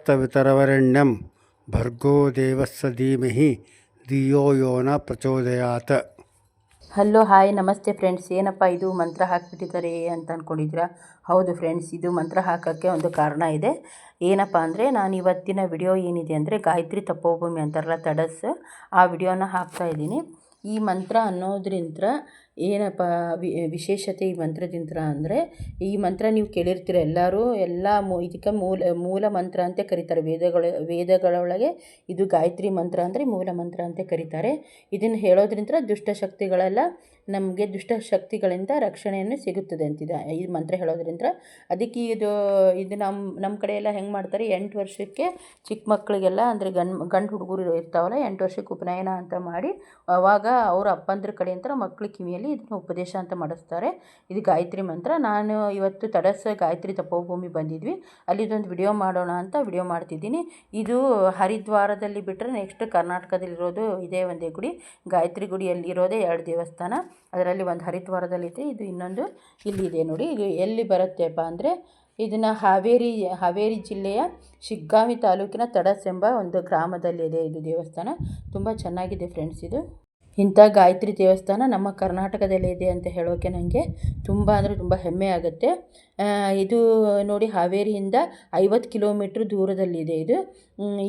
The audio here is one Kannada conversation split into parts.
ತಸ್ತವಿತರವರೆಣ್ಯಂ ಭರ್ಗೋ ದೇವಸ್ಸ ಧೀಮಹಿ ಧಿಯೋ ಯೋ ನ ಪ್ರಚೋದಯಾತ ಹಲೋ, ಹಾಯ್, ನಮಸ್ತೆ ಫ್ರೆಂಡ್ಸ್. ಏನಪ್ಪ ಇದು? ಮಂತ್ರ ಹಾಕಿಬಿಟ್ಟಿದ್ದಾರೆ ಅಂತ ಅಂದ್ಕೊಂಡಿದ್ದೀರಾ ಹೌದು ಫ್ರೆಂಡ್ಸ್, ಇದು ಮಂತ್ರ ಹಾಕೋಕ್ಕೆ ಒಂದು ಕಾರಣ ಇದೆ. ಏನಪ್ಪ ಅಂದರೆ, ನಾನು ಇವತ್ತಿನ ವಿಡಿಯೋ ಏನಿದೆ ಅಂದರೆ, ಗಾಯತ್ರಿ ತಪೋಭೂಮಿ ಅಂತಾರಲ್ಲ ತಡಸ್ ಆ ವಿಡಿಯೋನ ಹಾಕ್ತಾ ಇದ್ದೀನಿ. ಈ ಮಂತ್ರ ಅನ್ನೋದ್ರಿಂದ ಏನಪ್ಪ ವಿಶೇಷತೆ ಈ ಮಂತ್ರದಿಂದ ಅಂದರೆ, ಈ ಮಂತ್ರ ನೀವು ಕೇಳಿರ್ತೀರ ಎಲ್ಲರೂ, ಎಲ್ಲ ಮೂ, ಇದಕ್ಕೆ ಮೂಲ ಮೂಲ ಮಂತ್ರ ಅಂತ ಕರೀತಾರೆ. ವೇದಗಳ, ವೇದಗಳೊಳಗೆ ಇದು ಗಾಯತ್ರಿ ಮಂತ್ರ ಅಂದರೆ ಮೂಲ ಮಂತ್ರ ಅಂತ ಕರೀತಾರೆ. ಇದನ್ನು ಹೇಳೋದ್ರಿಂದ ದುಷ್ಟಶಕ್ತಿಗಳೆಲ್ಲ ನಮಗೆ ದುಷ್ಟಶಕ್ತಿಗಳಿಂದ ರಕ್ಷಣೆಯನ್ನು ಸಿಗುತ್ತದೆ ಅಂತಿದೆ ಈ ಮಂತ್ರ ಹೇಳೋದ್ರಿಂದ ಅದಕ್ಕೆ ಇದು ಇದು ನಮ್ಮ ನಮ್ಮ ಕಡೆ ಎಲ್ಲ ಹೆಂಗೆ ಮಾಡ್ತಾರೆ, ಎಂಟು ವರ್ಷಕ್ಕೆ ಚಿಕ್ಕ ಮಕ್ಕಳಿಗೆಲ್ಲ ಅಂದರೆ ಗಂಡು ಗಂಡು ಹುಡುಗರು ಇರ್ತಾವಲ್ಲ, ಎಂಟು ವರ್ಷಕ್ಕೆ ಉಪನಯನ ಅಂತ ಮಾಡಿ, ಅವಾಗ ಅವ್ರ ಅಪ್ಪಂದ್ರ ಕಡೆಯಿಂದ ಮಕ್ಕಳು ಕಿವಿಯಲ್ಲಿ ಇದನ್ನು ಉಪದೇಶ ಅಂತ ಮಾಡಿಸ್ತಾರೆ. ಇದು ಗಾಯತ್ರಿ ಮಂತ್ರ. ನಾನು ಇವತ್ತು ತಡಸ ಗಾಯತ್ರಿ ತಪೋಭೂಮಿ ಬಂದಿದ್ವಿ. ಅಲ್ಲಿ ಇದೊಂದು ವಿಡಿಯೋ ಮಾಡೋಣ ಅಂತ ವಿಡಿಯೋ ಮಾಡ್ತಿದ್ದೀನಿ. ಇದು ಹರಿದ್ವಾರದಲ್ಲಿ ಬಿಟ್ಟರೆ ನೆಕ್ಸ್ಟ್ ಕರ್ನಾಟಕದಲ್ಲಿರೋದು ಇದೇ ಒಂದೇ ಗುಡಿ. ಗಾಯತ್ರಿ ಗುಡಿಯಲ್ಲಿ ಇರೋದೇ ಎರಡು ದೇವಸ್ಥಾನ. ಅದರಲ್ಲಿ ಒಂದು ಹರಿದ್ವಾರದಲ್ಲಿದೆ ಇದು. ಇನ್ನೊಂದು ಇಲ್ಲಿದೆ ನೋಡಿ. ಇದು ಎಲ್ಲಿ ಬರುತ್ತೆಪ್ಪ ಅಂದರೆ ಇದನ್ನು ಹಾವೇರಿ ಹಾವೇರಿ ಜಿಲ್ಲೆಯ ಶಿಗ್ಗಾವಿ ತಾಲೂಕಿನ ತಡಸ್ ಎಂಬ ಒಂದು ಗ್ರಾಮದಲ್ಲಿದೆ ಇದು ದೇವಸ್ಥಾನ. ತುಂಬ ಚೆನ್ನಾಗಿದೆ ಫ್ರೆಂಡ್ಸ್ ಇದು. ಇಂಥ ಗಾಯತ್ರಿ ದೇವಸ್ಥಾನ ನಮ್ಮ ಕರ್ನಾಟಕದಲ್ಲೇ ಇದೆ ಅಂತ ಹೇಳೋಕ್ಕೆ ನನಗೆ ತುಂಬ ಅಂದರೆ ತುಂಬ ಹೆಮ್ಮೆ ಆಗುತ್ತೆ. ಇದು ನೋಡಿ ಹಾವೇರಿಯಿಂದ ಐವತ್ತು ಕಿಲೋಮೀಟ್ರ್ ದೂರದಲ್ಲಿದೆ ಇದು.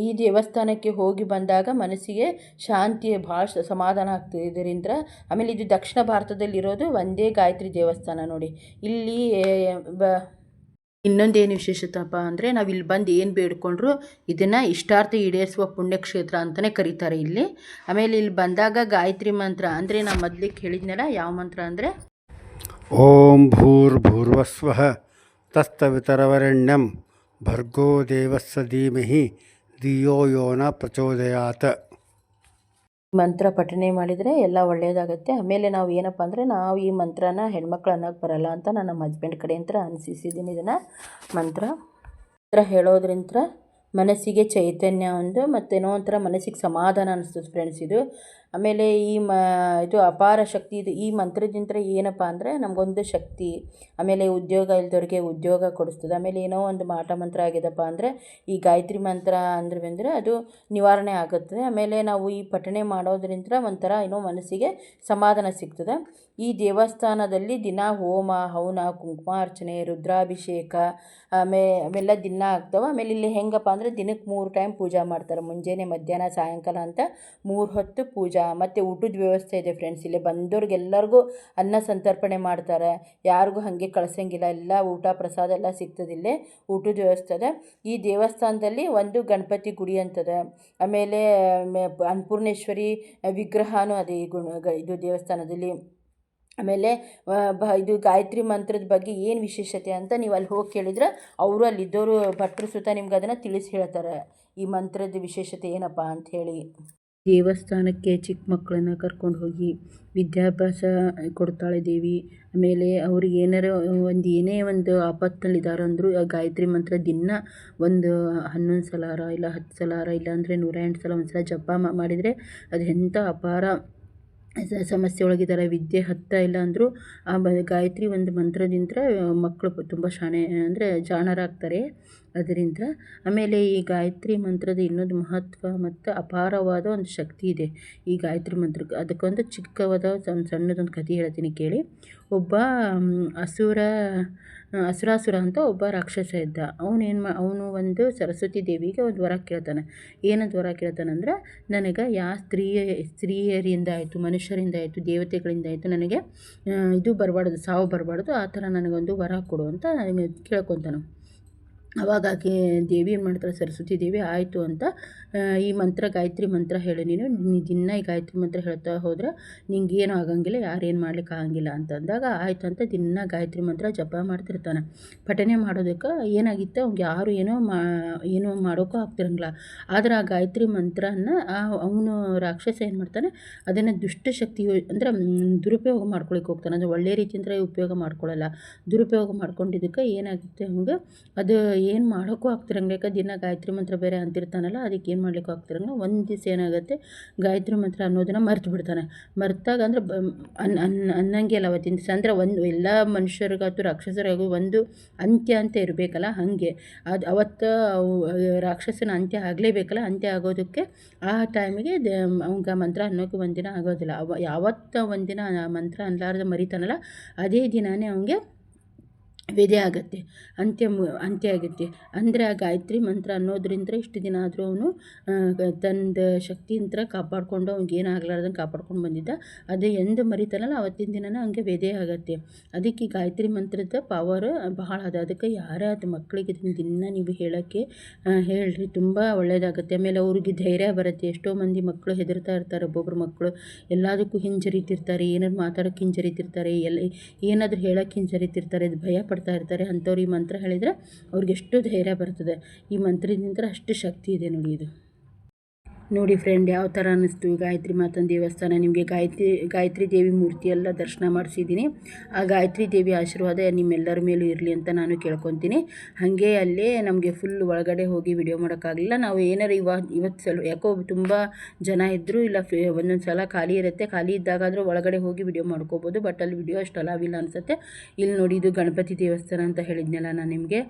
ಈ ದೇವಸ್ಥಾನಕ್ಕೆ ಹೋಗಿ ಬಂದಾಗ ಮನಸ್ಸಿಗೆ ಶಾಂತಿ ಭಾಳ ಸಮಾಧಾನ ಆಗ್ತದೆ ಇದರಿಂದ. ಆಮೇಲೆ ಇದು ದಕ್ಷಿಣ ಭಾರತದಲ್ಲಿರೋದು ಒಂದೇ ಗಾಯತ್ರಿ ದೇವಸ್ಥಾನ ನೋಡಿ. ಇಲ್ಲಿ ಬ ಇನ್ನೊಂದೇನು ವಿಶೇಷತಪ್ಪ ಅಂದರೆ ನಾವು ಇಲ್ಲಿ ಬಂದು ಏನು ಬೇಡ್ಕೊಂಡ್ರು ಇದನ್ನು ಇಷ್ಟಾರ್ಥ ಈಡೇರಿಸುವ ಪುಣ್ಯಕ್ಷೇತ್ರ ಅಂತಲೇ ಕರೀತಾರೆ ಇಲ್ಲಿ. ಆಮೇಲೆ ಇಲ್ಲಿ ಬಂದಾಗ ಗಾಯತ್ರಿ ಮಂತ್ರ ಅಂದರೆ ನಾ ಮೊದಲಿಗೆ ಹೇಳಿದ್ನಲ್ಲ ಯಾವ ಮಂತ್ರ ಅಂದರೆ? ಓಂ ಭೂರ್ಭೂರ್ವಸ್ವಃ ತಸ್ತವಿತರವರೆಣ್ಯಂ ಭರ್ಗೋ ದೇವಸ್ಸ ಧೀಮಹಿ ಧಿಯೋ ಯೋನ ಪ್ರಚೋದಯಾತ್. ಮಂತ್ರ ಪಠನೆ ಮಾಡಿದರೆ ಎಲ್ಲ ಒಳ್ಳೆಯದಾಗುತ್ತೆ ಆಮೇಲೆ ನಾವು ಏನಪ್ಪ ಅಂದರೆ ನಾವು ಈ ಮಂತ್ರನ ಹೆಣ್ಮಕ್ಳು ಅನ್ನೋಕ್ಕೆ ಬರಲ್ಲ ಅಂತ ನಾನು ನಮ್ಮ ಹಸ್ಬೆಂಡ್ ಕಡೆಯಿಂದ ಅನಿಸಿದ್ದೀನಿ ಇದನ್ನು. ಮಂತ್ರ ಮಂತ್ರ ಹೇಳೋದ್ರಿಂದ ಮನಸ್ಸಿಗೆ ಚೈತನ್ಯ ಒಂದು ಮತ್ತೇನೋ ಒಂಥರ ಮನಸ್ಸಿಗೆ ಸಮಾಧಾನ ಅನಿಸ್ತದೆ ಫ್ರೆಂಡ್ಸ್ ಇದು. ಆಮೇಲೆ ಈ ಮ, ಇದು ಅಪಾರ ಶಕ್ತಿ ಇದು ಈ ಮಂತ್ರದಿಂದ ಏನಪ್ಪ ಅಂದರೆ ನಮಗೊಂದು ಶಕ್ತಿ, ಆಮೇಲೆ ಉದ್ಯೋಗ ಇಲ್ದವ್ರಿಗೆ ಉದ್ಯೋಗ ಕೊಡಿಸ್ತದೆ. ಆಮೇಲೆ ಏನೋ ಒಂದು ಮಾಟ ಮಂತ್ರ ಆಗಿದೆಪ್ಪ ಅಂದರೆ ಈ ಗಾಯತ್ರಿ ಮಂತ್ರ ಅಂದ್ರೆ ಅದು ನಿವಾರಣೆ ಆಗುತ್ತದೆ. ಆಮೇಲೆ ನಾವು ಈ ಪಠಣೆ ಮಾಡೋದ್ರಿಂದ ಒಂಥರ ಏನೋ ಮನಸ್ಸಿಗೆ ಸಮಾಧಾನ ಸಿಗ್ತದೆ. ಈ ದೇವಸ್ಥಾನದಲ್ಲಿ ದಿನ ಹೋಮ, ಹವನ ಕುಂಕುಮಾರ್ಚನೆ ರುದ್ರಾಭಿಷೇಕ, ಆಮೇ, ಅವೆಲ್ಲ ದಿನ ಆಗ್ತವೆ. ಆಮೇಲೆ ಇಲ್ಲಿ ಹೆಂಗಪ್ಪ ಅಂದರೆ ದಿನಕ್ಕೆ ಮೂರು ಟೈಮ್ ಪೂಜೆ ಮಾಡ್ತಾರೆ. ಮುಂಜಾನೆ, ಮಧ್ಯಾಹ್ನ, ಸಾಯಂಕಾಲ ಅಂತ ಮೂರು ಹೊತ್ತು ಪೂಜಾ ಮತ್ತು ಊಟದ ವ್ಯವಸ್ಥೆ ಇದೆ ಫ್ರೆಂಡ್ಸ್ ಇಲ್ಲಿ ಬಂದವ್ರಿಗೆಲ್ಲರಿಗೂ ಅನ್ನ ಸಂತರ್ಪಣೆ ಮಾಡ್ತಾರೆ. ಯಾರಿಗೂ ಹಾಗೆ ಕಳ್ಸಂಗಿಲ್ಲ. ಎಲ್ಲ ಊಟ ಪ್ರಸಾದ ಎಲ್ಲ ಸಿಗ್ತದೆ ಇಲ್ಲಿ. ಊಟದ ವ್ಯವಸ್ಥೆ ಅದ ಈ ದೇವಸ್ಥಾನದಲ್ಲಿ ಒಂದು ಗಣಪತಿ ಗುಡಿ ಅಂತದೆ. ಆಮೇಲೆ ಅನ್ನಪೂರ್ಣೇಶ್ವರಿ ವಿಗ್ರಹನೂ ಅದೇ ಈ ಗುಣ ಇದು ದೇವಸ್ಥಾನದಲ್ಲಿ. ಆಮೇಲೆ ಬ, ಇದು ಗಾಯತ್ರಿ ಮಂತ್ರದ ಬಗ್ಗೆ ಏನು ವಿಶೇಷತೆ ಅಂತ ನೀವು ಅಲ್ಲಿ ಹೋಗಿ ಕೇಳಿದ್ರೆ ಅವರು ಅಲ್ಲಿದ್ದವರು ಭಟ್ರು ಸುತ್ತ ನಿಮ್ಗೆ ಅದನ್ನು ತಿಳಿಸಿ ಹೇಳ್ತಾರೆ. ಈ ಮಂತ್ರದ ವಿಶೇಷತೆ ಏನಪ್ಪ ಅಂಥೇಳಿ ದೇವಸ್ಥಾನಕ್ಕೆ ಚಿಕ್ಕ ಮಕ್ಕಳನ್ನ ಕರ್ಕೊಂಡು ಹೋಗಿ ವಿದ್ಯಾಭ್ಯಾಸ ಕೊಡ್ತಾಳೆ ದೇವಿ. ಆಮೇಲೆ ಅವ್ರಿಗೆ ಏನಾರ ಒಂದು ಏನೇ ಒಂದು ಆಪತ್ತಲ್ಲಿದ್ದಾರೆ ಅಂದರೂ, ಆ ಗಾಯತ್ರಿ ಮಂತ್ರ ದಿನ ಒಂದು ಹನ್ನೊಂದು ಸಲಾರ ಇಲ್ಲ ಹತ್ತು ಸಲಾರ ಇಲ್ಲಾಂದರೆ ನೂರ ಎಂಟು ಸಲ ಒಂದು ಸಲ ಜಪ ಮಾಡಿದರೆ ಅದು ಎಂಥ ಅಪಾರ ಸಮಸ್ಯೆ ಒಳಗಿದ್ದಾರೆ ವಿದ್ಯೆ ಹತ್ತಾ ಇಲ್ಲ ಅಂದರೂ, ಆ ಬ, ಗಾಯತ್ರಿ ಒಂದು ಮಂತ್ರದಿಂದ ಮಕ್ಕಳು ತುಂಬ ಶಾಣೆ, ಅಂದರೆ ಜಾಣರಾಗ್ತಾರೆ. ಅದರಿಂದ ಆಮೇಲೆ ಈ ಗಾಯತ್ರಿ ಮಂತ್ರದ ಇನ್ನೊಂದು ಮಹತ್ವ ಮತ್ತು ಅಪಾರವಾದ ಒಂದು ಶಕ್ತಿ ಇದೆ. ಈ ಗಾಯತ್ರಿ ಮಂತ್ರಕ್ಕೆ ಅದಕ್ಕೊಂದು ಚಿಕ್ಕವಾದ ಒಂದು ಸಣ್ಣದೊಂದು ಕಥೆ ಹೇಳ್ತೀನಿ ಕೇಳಿ. ಒಬ್ಬ ಅಸುರ, ಅಸುರಾಸುರ ಅಂತ ಒಬ್ಬ ರಾಕ್ಷಸ ಇದ್ದ. ಅವನೇನು ಮಾ, ಅವನು ಒಂದು ಸರಸ್ವತಿ ದೇವಿಗೆ ಒಂದು ವರ ಕೇಳ್ತಾನೆ. ಏನಂತ ವರ ಕೇಳ್ತಾನಂದ್ರೆ ನನಗೆ ಯಾವ ಸ್ತ್ರೀಯ, ಸ್ತ್ರೀಯರಿಂದ ಆಯಿತು, ಮನುಷ್ಯರಿಂದ ಆಯಿತು, ದೇವತೆಗಳಿಂದ ಆಯಿತು, ನನಗೆ ಇದು ಬರಬಾರ್ದು, ಸಾವು ಬರಬಾರ್ದು, ಆ ಥರ ನನಗೊಂದು ವರ ಕೊಡು ಅಂತ ಕೇಳ್ಕೊತಾನೆ. ಆಕೆ ದೇವಿ ಏನು ಮಾಡ್ತಾಳೆ, ಸರಸ್ವತಿ ದೇವಿ ಆಯಿತು ಅಂತ ಈ ಮಂತ್ರ, ಗಾಯತ್ರಿ ಮಂತ್ರ ಹೇಳು ನೀನು. ದಿನ ಈ ಗಾಯತ್ರಿ ಮಂತ್ರ ಹೇಳ್ತಾ ಹೋದ್ರೆ ನಿಂಗೆ ಏನೂ ಆಗಂಗಿಲ್ಲ ಯಾರೇನು ಮಾಡ್ಲಿಕ್ಕೆ ಆಗಂಗಿಲ್ಲ ಅಂತಂದಾಗ ಆಯಿತು ಅಂತ ದಿನ ಗಾಯತ್ರಿ ಮಂತ್ರ ಜಪ ಮಾಡ್ತಿರ್ತಾನೆ. ಪಠನೆ ಮಾಡೋದಕ್ಕೆ ಏನಾಗಿತ್ತು, ಅವ್ನಿಗೆ ಯಾರು ಏನೋ ಮಾ, ಏನೋ ಮಾಡೋಕ್ಕೂ ಆಗ್ತಿರಂಗಿಲ್ಲ. ಆದ್ರೆ ಆ ಗಾಯತ್ರಿ ಮಂತ್ರನ ಅವನು ರಾಕ್ಷಸ ಏನು ಮಾಡ್ತಾನೆ, ಅದನ್ನು ದುಷ್ಟಶಕ್ತಿ ಅಂದ್ರೆ ದುರುಪಯೋಗ ಮಾಡ್ಕೊಳಕ್ಕೆ ಹೋಗ್ತಾನೆ. ಅಂದರೆ ಒಳ್ಳೆಯ ರೀತಿಯಿಂದ ಉಪಯೋಗ ಮಾಡ್ಕೊಳ್ಳಲ್ಲ ದುರುಪಯೋಗ ಮಾಡ್ಕೊಂಡಿದ್ದಕ್ಕೆ ಏನಾಗುತ್ತೆ, ಅವ್ನಿಗೆ ಅದು ಏನು ಮಾಡೋಕ್ಕೂ ಆಗ್ತಿರಂಗಿಲ್ಲ ಯಾಕೆ ದಿನ ಗಾಯತ್ರಿ ಮಂತ್ರ ಬೇರೆ ಅಂತಿರ್ತಾನಲ್ಲ, ಅದಕ್ಕೆ ಏನು ಮಾಡ್ಲಿಕ್ಕೆ ಆಗ್ತಿರಂಗಿಲ್ಲ ಒಂದು ದಿವಸ ಏನಾಗುತ್ತೆ, ಗಾಯತ್ರಿ ಮಂತ್ರ ಅನ್ನೋದನ್ನು ಮರ್ತು ಬಿಡ್ತಾನೆ. ಮರ್ತಾಗ ಅಂದ್ರೆ ಅನ್ ಅನ್ ಅನ್ನಂಗೆ ಅಲ್ಲ ಅವತ್ತಿನ ದಿವಸ. ಅಂದ್ರೆ ಒಂದು, ಎಲ್ಲ ಮನುಷ್ಯರಿಗಾಯ್ತು ರಾಕ್ಷಸರಿಗೂ ಒಂದು ಅಂತ್ಯ ಅಂತ ಇರಬೇಕಲ್ಲ, ಹಾಗೆ. ಅದು ಅವತ್ತು ಅವು, ರಾಕ್ಷಸನ ಅಂತ್ಯ ಆಗಲೇಬೇಕಲ್ಲ, ಅಂತ್ಯ ಆಗೋದಕ್ಕೆ ಆ ಟೈಮಿಗೆ ಅವಂಗ ಮಂತ್ರ ಅನ್ನೋಕೆ ಒಂದಿನ ಆಗೋದಿಲ್ಲ. ಅವ, ಯಾವತ್ತ ಒಂದಿನ ಮಂತ್ರ ಅನ್ಲಾರ್ದೆ ಮರಿತಾನಲ್ಲ, ಅದೇ ದಿನವೇ ಅವನಿಗೆ ವಿಧಿ ಆಗುತ್ತೆ. ಅಂತ್ಯ ಅಂತ್ಯ ಆಗುತ್ತೆ. ಅಂದರೆ ಆ ಗಾಯತ್ರಿ ಮಂತ್ರ ಅನ್ನೋದ್ರಿಂದ ಇಷ್ಟು ದಿನ ಆದರೂ ಅವನು ತನ್ನ ಶಕ್ತಿಯಿಂದ ಕಾಪಾಡಿಕೊಂಡು ಅವ್ನಿಗೆ ಏನು ಕಾಪಾಡ್ಕೊಂಡು ಬಂದಿದ್ದ. ಅದು ಎಂದು ಮರಿತಾನಲ್ಲ, ಅವತ್ತಿನ ದಿನನ ಹಂಗೆ ವೇದೆ ಆಗುತ್ತೆ. ಅದಕ್ಕೆ ಗಾಯತ್ರಿ ಮಂತ್ರದ ಪವರ್ ಬಹಳ ಅದ. ಅದಕ್ಕೆ ಯಾರೇ ಅದು ಮಕ್ಕಳಿಗೆ ದಿನ ನೀವು ಹೇಳೋಕ್ಕೆ ಹೇಳ್ರಿ. ತುಂಬ ಒಳ್ಳೆಯದಾಗುತ್ತೆ ಆಮೇಲೆ ಅವ್ರಿಗೆ ಧೈರ್ಯ ಬರುತ್ತೆ. ಎಷ್ಟೋ ಮಂದಿ ಮಕ್ಕಳು ಹೆದರ್ತಾ ಇರ್ತಾರೆ. ಒಬ್ಬೊಬ್ರು ಮಕ್ಕಳು ಎಲ್ಲದಕ್ಕೂ ಹಿಂಜರಿತಿರ್ತಾರೆ. ಏನಾದ್ರು ಮಾತಾಡೋಕ್ಕೆ ಹಿಂಜರಿತಿರ್ತಾರೆ. ಎಲ್ಲ ಏನಾದರೂ ಹೇಳೋಕ್ಕೆ ಹಿಂಜರಿತಿರ್ತಾರೆ. ಭಯ ಪಡ್ತಾ ಇರ್ತಾರೆ, ಅಂಥವ್ರು ಈ ಮಂತ್ರ ಹೇಳಿದರೆ ಅವ್ರಿಗೆ ಎಷ್ಟು ಧೈರ್ಯ ಬರ್ತದೆ. ಈ ಮಂತ್ರದಿಂದ ಅಷ್ಟು ಶಕ್ತಿ ಇದೆ ನೋಡಿ ಇದು. ನೋಡಿ ಫ್ರೆಂಡ್ ಯಾವ ಥರ ಅನ್ನಿಸ್ತು? ಗಾಯತ್ರಿ ಮಾತನ ದೇವಸ್ಥಾನ, ನಿಮಗೆ ಗಾಯತ್ರಿ ಗಾಯತ್ರಿ ದೇವಿ ಮೂರ್ತಿ ಎಲ್ಲ ದರ್ಶನ ಮಾಡಿಸಿದ್ದೀನಿ. ಆ ಗಾಯತ್ರಿ ದೇವಿ ಆಶೀರ್ವಾದ ನಿಮ್ಮೆಲ್ಲರ ಮೇಲೂ ಇರಲಿ ಅಂತ ನಾನು ಕೇಳ್ಕೊತೀನಿ. ಹಾಗೆ ಅಲ್ಲೇ ನಮಗೆ ಫುಲ್ ಒಳಗಡೆ ಹೋಗಿ ವಿಡಿಯೋ ಮಾಡೋಕ್ಕಾಗಲಿಲ್ಲ. ನಾವು ಏನಾರು ಇವಾಗ ಇವತ್ತು ಸಲ, ಯಾಕೋ ತುಂಬ ಜನ ಇದ್ದರು ಇಲ್ಲ ಒಂದೊಂದು ಸಲ ಖಾಲಿ ಇರುತ್ತೆ, ಖಾಲಿ ಇದ್ದಾಗಾದರೂ ಒಳಗಡೆ ಹೋಗಿ ವಿಡಿಯೋ ಮಾಡ್ಕೋಬೋದು ಬಟ್ ಅಲ್ಲಿ ವಿಡಿಯೋ ಅಷ್ಟು ಅಲಾವಿಲ್ಲ ಅನಿಸುತ್ತೆ. ಇಲ್ಲಿ ನೋಡಿ ಇದು ಗಣಪತಿ ದೇವಸ್ಥಾನ ಅಂತ ಹೇಳಿದ್ನಲ್ಲ ನಾನು ನಿಮಗೆ.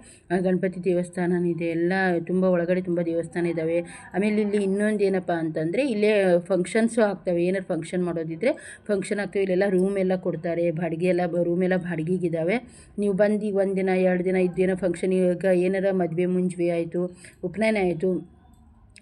ಗಣಪತಿ ದೇವಸ್ಥಾನ ಇದೆ, ಎಲ್ಲ ತುಂಬ ಒಳಗಡೆ ತುಂಬ ದೇವಸ್ಥಾನ ಇದ್ದಾವೆ ಆಮೇಲೆ ಇಲ್ಲಿ ಇನ್ನೊಂದು ಏನಪ್ಪ ಅಂತಂದರೆ, ಇಲ್ಲೇ ಫಂಕ್ಷನ್ಸು ಆಗ್ತವೆ. ಏನಾರು ಫಂಕ್ಷನ್ ಮಾಡೋದಿದ್ರೆ ಫಂಕ್ಷನ್ ಆಗ್ತವೆ. ಇಲ್ಲೆಲ್ಲ ರೂಮ್ ಎಲ್ಲ ಕೊಡ್ತಾರೆ. ಬಾಡಿಗೆ ಎಲ್ಲ ರೂಮ್ ಎಲ್ಲ ಬಾಡಿಗೆಗಿದ್ದಾವೆ ನೀವು ಬಂದು ಒಂದು ದಿನ ಎರಡು ದಿನ ಇದ್ದೇನೋ ಫಂಕ್ಷನ್ ಈಗ ಏನಾರ ಮದುವೆ ಮುಂಜಿ ಆಯಿತು, ಉಪನಯನ ಆಯಿತು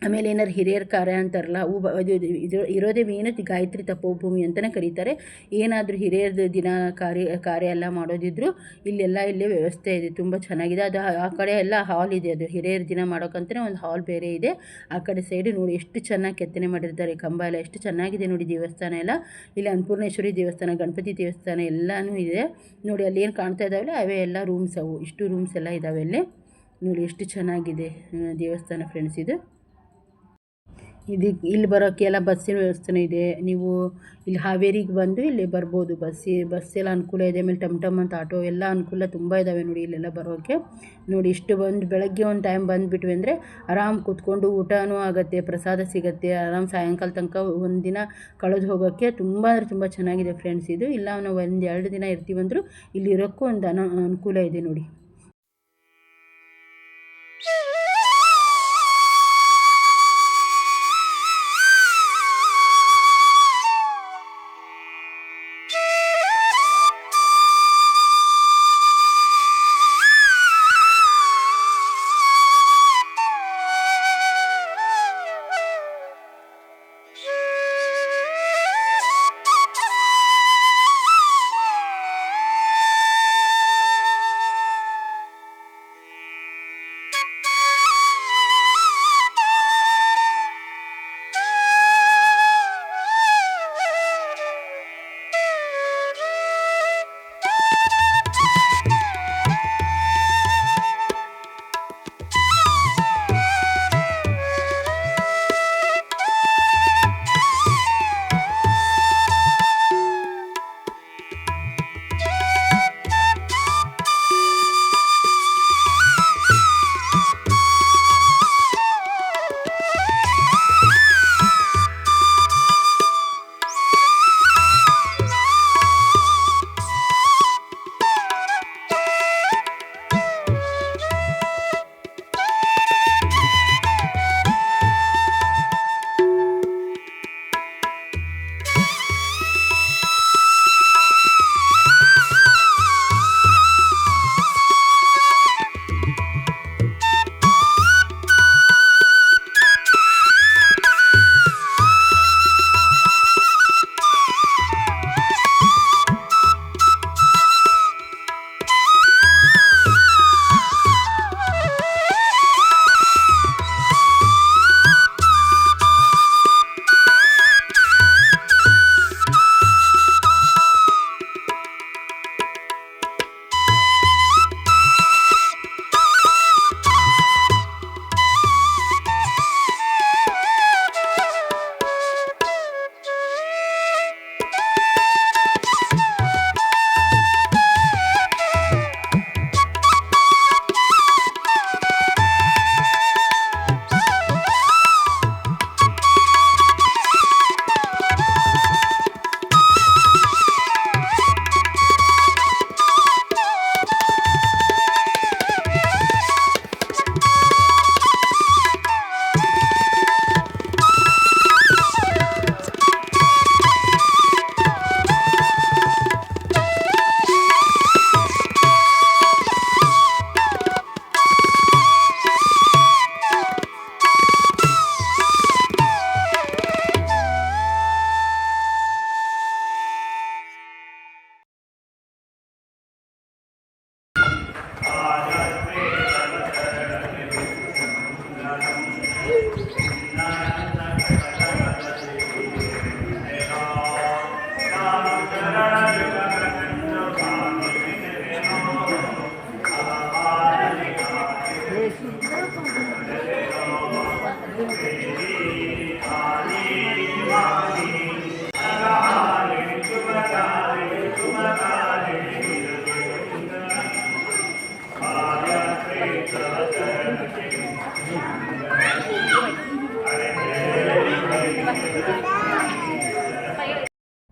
ಆಮೇಲೆ ಏನಾರು ಹಿರಿಯರ ಕಾರ್ಯ ಅಂತಾರಲ್ಲ, ಅವು ಇದು ಇದು ಇರೋದೇ ಏನು ಗಾಯತ್ರಿ ತಪೋಭೂಮಿ ಅಂತಲೇ ಕರೀತಾರೆ. ಏನಾದರೂ ಹಿರಿಯರದು ದಿನ ಕಾರ್ಯ ಕಾರ್ಯ ಎಲ್ಲ ಮಾಡೋದಿದ್ರು ಇಲ್ಲೆಲ್ಲ ಇಲ್ಲೇ ವ್ಯವಸ್ಥೆ ಇದೆ, ತುಂಬ ಚೆನ್ನಾಗಿದೆ. ಅದು ಆ ಕಡೆ ಎಲ್ಲ ಹಾಲ್ ಇದೆ ಅದು, ಹಿರಿಯರ ದಿನ ಮಾಡೋಕ್ಕಂತಲೇ ಒಂದು ಹಾಲ್ ಬೇರೆ ಇದೆ. ಆ ಕಡೆ ಸೈಡು ನೋಡಿ ಎಷ್ಟು ಚೆನ್ನಾಗಿ ಕೆತ್ತನೆ ಮಾಡಿರ್ತಾರೆ, ಕಂಬ ಎಲ್ಲ ಎಷ್ಟು ಚೆನ್ನಾಗಿದೆ ನೋಡಿ ದೇವಸ್ಥಾನ ಎಲ್ಲ. ಇಲ್ಲಿ ಅನ್ನಪೂರ್ಣೇಶ್ವರಿ ದೇವಸ್ಥಾನ, ಗಣಪತಿ ದೇವಸ್ಥಾನ ಎಲ್ಲನೂ ಇದೆ. ನೋಡಿ ಅಲ್ಲಿ ಏನು ಕಾಣ್ತಾ ಇದ್ದಾವಲ್ಲ ಅವೇ ಎಲ್ಲ ರೂಮ್ಸ್ ಅವು. ಇಷ್ಟು ರೂಮ್ಸ್ ಎಲ್ಲ ಇದ್ದಾವೆ ಅಲ್ಲಿ. ನೋಡಿ ಎಷ್ಟು ಚೆನ್ನಾಗಿದೆ ದೇವಸ್ಥಾನ ಫ್ರೆಂಡ್ಸ್ ಇದು. ಇದಕ್ಕೆ ಇಲ್ಲಿ ಬರೋಕ್ಕೆಲ್ಲ ಬಸ್ಸಿನ ವ್ಯವಸ್ಥೆನೂ ಇದೆ. ನೀವು ಇಲ್ಲಿ ಹಾವೇರಿಗೆ ಬಂದು ಇಲ್ಲಿ ಬರ್ಬೋದು. ಬಸ್ಸಿ ಬಸ್ಸೆಲ್ಲ ಅನುಕೂಲ ಇದೆ. ಆಮೇಲೆ ಟಮ್ ಟಮ್ ಅಂತ ಆಟೋ ಎಲ್ಲ ಅನುಕೂಲ ತುಂಬ ಇದ್ದಾವೆ ನೋಡಿ ಇಲ್ಲೆಲ್ಲ ಬರೋಕ್ಕೆ ನೋಡಿ ಇಷ್ಟು ಬಂದು ಬೆಳಗ್ಗೆ ಒಂದು ಟೈಮ್ ಬಂದುಬಿಟ್ವಿ ಅಂದರೆ ಆರಾಮ್ ಕೂತ್ಕೊಂಡು ಊಟನೂ ಆಗುತ್ತೆ, ಪ್ರಸಾದ ಸಿಗುತ್ತೆ. ಆರಾಮ್ ಸಾಯಂಕಾಲ ತನಕ ಒಂದು ದಿನ ಕಳೆದು ಹೋಗೋಕ್ಕೆ ತುಂಬ ಅಂದರೆ ತುಂಬ ಚೆನ್ನಾಗಿದೆ ಫ್ರೆಂಡ್ಸ್ ಇದು. ಇಲ್ಲ ನಾವು ಒಂದು ಎರಡು ದಿನ ಇರ್ತೀವಂದರೂ ಇಲ್ಲಿ ಇರೋಕ್ಕೂ ಒಂದು ಅನ, ಅನುಕೂಲ ಇದೆ ನೋಡಿ.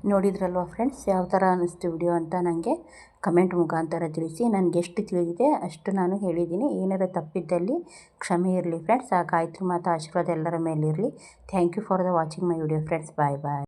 ನೋಡಿದ್ರಲ್ವ ಫ್ರೆಂಡ್ಸ್, ಯಾವ ಥರ ಅನ್ನಿಸ್ತು ವಿಡಿಯೋ ಅಂತ ನನಗೆ ಕಮೆಂಟ್ ಮುಖಾಂತರ ತಿಳಿಸಿ. ನನಗೆ ಎಷ್ಟು ತಿಳಿದಿದೆ ಅಷ್ಟು ನಾನು ಹೇಳಿದ್ದೀನಿ. ಏನಾರು ತಪ್ಪಿದ್ದಲ್ಲಿ ಕ್ಷಮೆ ಇರಲಿ ಫ್ರೆಂಡ್ಸ್ ಆ ಗಾಯತ್ರಿ ಮಾತಾ ಆಶೀರ್ವಾದ ಎಲ್ಲರ ಮೇಲಿರಲಿ thank you for the watching my video friends bye bye